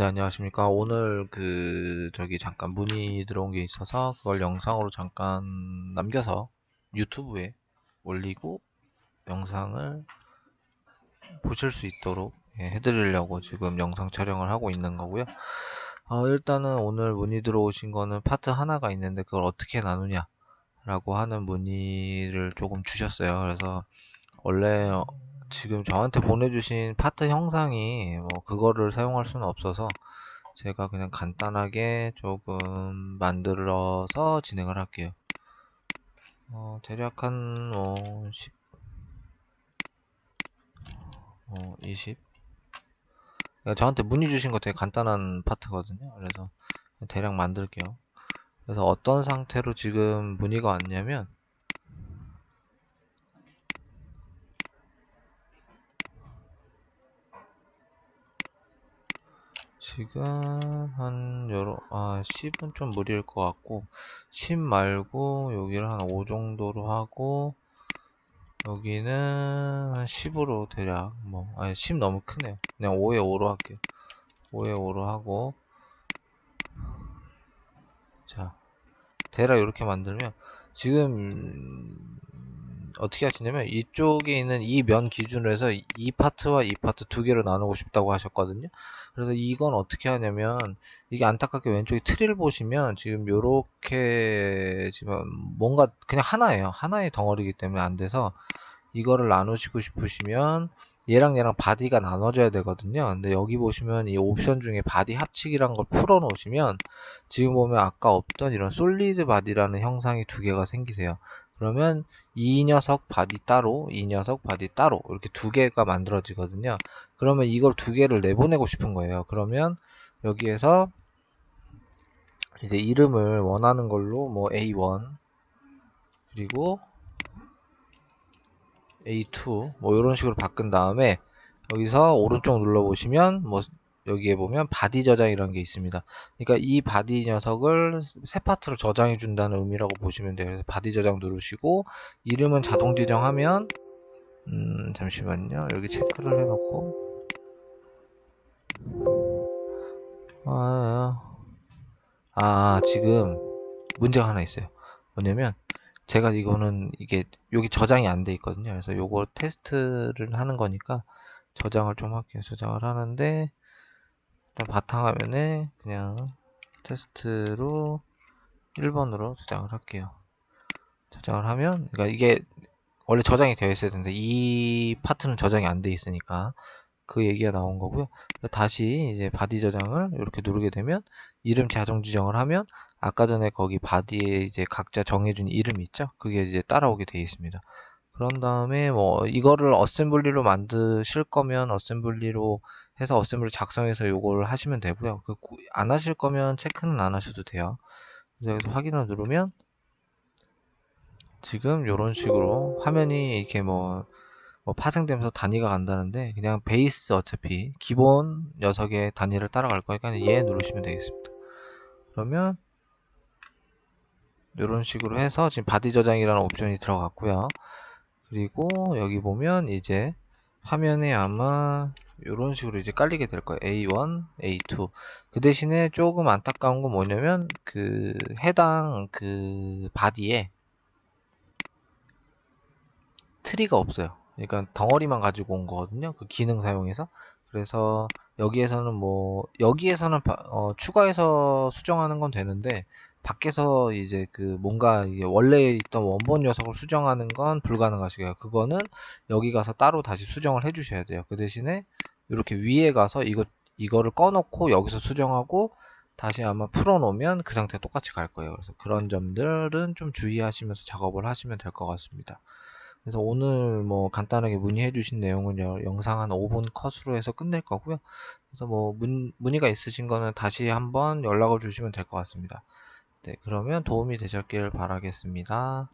네, 안녕하십니까. 오늘 그, 저기 잠깐 문의 들어온 게 있어서 그걸 영상으로 잠깐 남겨서 유튜브에 올리고 영상을 보실 수 있도록 예, 해드리려고 지금 영상 촬영을 하고 있는 거고요. 어, 일단은 오늘 문의 들어오신 거는 파트 하나가 있는데 그걸 어떻게 나누냐 라고 하는 문의를 조금 주셨어요. 그래서 원래 지금 저한테 보내주신 파트 형상이 뭐 그거를 사용할 수는 없어서 제가 그냥 간단하게 조금 만들어서 진행을 할게요. 어, 대략 한뭐 10, 어, 20. 그러니까 저한테 문의 주신 거 되게 간단한 파트거든요. 그래서 대략 만들게요. 그래서 어떤 상태로 지금 문의가 왔냐면 지금 한 여러 아 10은 좀 무리일 것 같고 10 말고 여기를 한 5 정도로 하고 여기는 한 10으로 대략 뭐 아니 10 너무 크네요. 그냥 5에 5로 할게요. 5에 5로 하고. 자 대략 이렇게 만들면 지금 어떻게 하시냐면 이쪽에 있는 이 면 기준으로 해서 이 파트와 이 파트 두 개로 나누고 싶다고 하셨거든요. 그래서 이건 어떻게 하냐면 이게 안타깝게 왼쪽에 트리를 보시면 지금 요렇게 지금 뭔가 그냥 하나예요. 하나의 덩어리이기 때문에 안 돼서 이거를 나누시고 싶으시면 얘랑 얘랑 바디가 나눠져야 되거든요. 근데 여기 보시면 이 옵션 중에 바디 합치기란 걸 풀어 놓으시면 지금 보면 아까 없던 이런 솔리드 바디라는 형상이 두 개가 생기세요. 그러면 이 녀석 바디 따로 이 녀석 바디 따로 이렇게 두 개가 만들어지거든요 그러면 이걸 두 개를 내보내고 싶은 거예요 그러면 여기에서 이제 이름을 원하는 걸로 뭐 A1 그리고 A2 뭐 이런 식으로 바꾼 다음에 여기서 오른쪽 눌러 보시면 뭐 여기에 보면 바디 저장이라는 게 있습니다. 그러니까 이 바디 녀석을 새 파트로 저장해 준다는 의미라고 보시면 돼요. 그래서 바디 저장 누르시고 이름은 자동 지정하면 음 잠시만요. 여기 체크를 해놓고 아, 아 지금 문제가 하나 있어요. 뭐냐면 제가 이거는 이게 여기 저장이 안 돼 있거든요. 그래서 요거 테스트를 하는 거니까 저장을 좀 할게요. 저장을 하는데 일단 바탕화면에 그냥 테스트로 1번으로 저장을 할게요. 저장을 하면 그러니까 이게 원래 저장이 되어 있어야 되는데 이 파트는 저장이 안 돼 있으니까 그 얘기가 나온 거고요. 다시 이제 바디 저장을 이렇게 누르게 되면 이름 자동 지정을 하면 아까 전에 거기 바디에 이제 각자 정해준 이름 있죠? 그게 이제 따라오게 되어 있습니다. 그런 다음에 뭐 이거를 어셈블리로 만드실 거면 어셈블리로 해서 어셈블리 작성해서 요걸 하시면 되고요. 그 안 하실 거면 체크는 안 하셔도 돼요. 그래서 여기서 확인을 누르면 지금 이런 식으로 화면이 이렇게 뭐, 뭐 파생되면서 단위가 간다는데 그냥 베이스 어차피 기본 녀석의 단위를 따라갈 거니까 얘 누르시면 되겠습니다. 그러면 이런 식으로 해서 지금 바디 저장이라는 옵션이 들어갔고요. 그리고 여기 보면 이제 화면에 아마 이런 식으로 이제 깔리게 될 거예요. A1, A2. 그 대신에 조금 안타까운 건 뭐냐면 그 해당 그 바디에 트리가 없어요. 그러니까 덩어리만 가지고 온 거거든요. 그 기능 사용해서. 그래서 여기에서는 뭐 여기에서는 어, 추가해서 수정하는 건 되는데 밖에서 이제 그 뭔가 이게 원래 있던 원본 녀석을 수정하는 건 불가능하시고요. 그거는 여기 가서 따로 다시 수정을 해 주셔야 돼요. 그 대신에 이렇게 위에 가서 이거 이거를 꺼놓고 여기서 수정하고 다시 아마 풀어놓으면 그 상태 똑같이 갈 거예요. 그래서 그런 점들은 좀 주의하시면서 작업을 하시면 될 것 같습니다. 그래서 오늘 뭐 간단하게 문의해 주신 내용은 영상 한 5분 컷으로 해서 끝낼 거고요. 그래서 뭐 문, 문의가 있으신 거는 다시 한번 연락을 주시면 될 것 같습니다. 네, 그러면 도움이 되셨길 바라겠습니다.